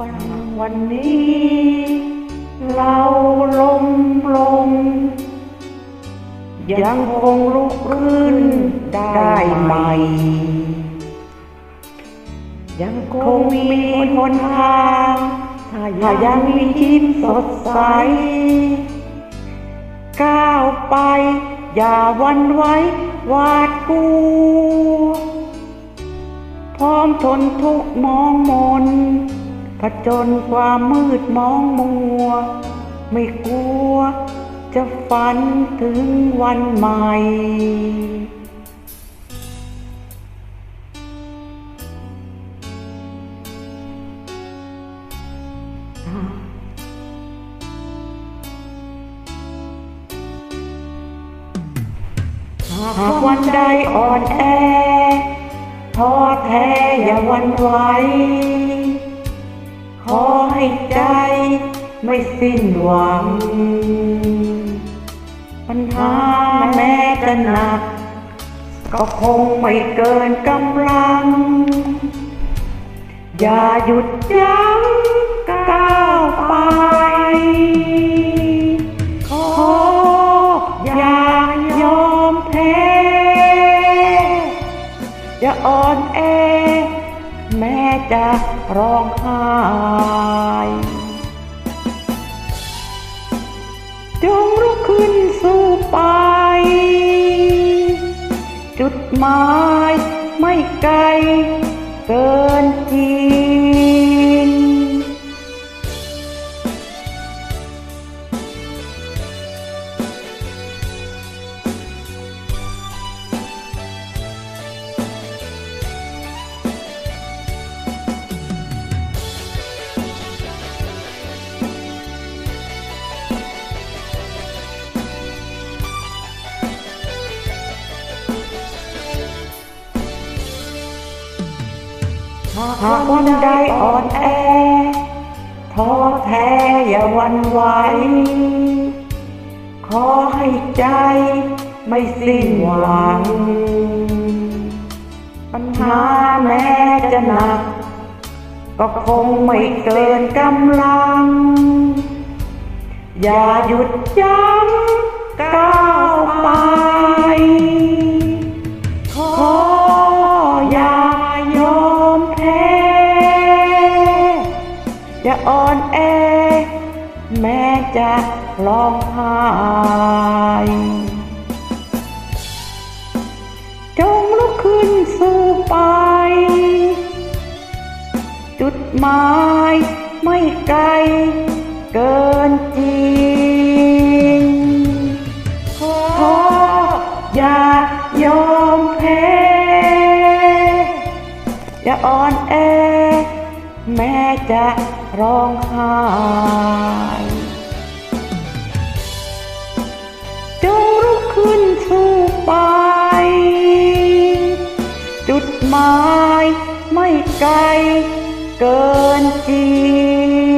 วันวันนี้ เราลมลง ยังคงลุกขึ้นได้ใหม่ ยังคงมีหนทางถ้ายังมียิ้มสดใส ก้าวไป อย่าวันไว้วาดกลัวพร้อมทนทุกมองมน ผจญความมืดมองมัว ไม่กลัว จะฝันถึงวันใหม่หากวันใดอ่อนแอท้อแท้อย่าหวันไหว ขอให้ใจไม่สิ้นหวัง ปัญหาแม้จะหนัก ก็คงไม่เกินกำลัง อย่าหยุดยั้งก้าวไป ขออย่ายอมแพ้อย่าอ่อนแอ แม้จะร้องไห้จงลุกขึ้นสู้ไป จุดหมายไม่ไกลเกินจริง หากวันใดอ่อนแอท้อแท้อย่าหวันไหว ขอให้ใจไม่สิ้นหวัง ปัญหาแม้จะหนัก ก็คงไม่เกินกำลัง อย่าหยุดยั้งก้าวไป อย่าอ่อนแอ แม้จะร้องไห้จงลุกขึ้นสู้ไป จุดหมายไม่ไกลเกินจริงขออย่ายอมแพ้อย่าอ่อนแอแม้จะ ร้องไห้จงลุกขึ้นสู้ไป จุดหมายไม่ไกลเกินจริง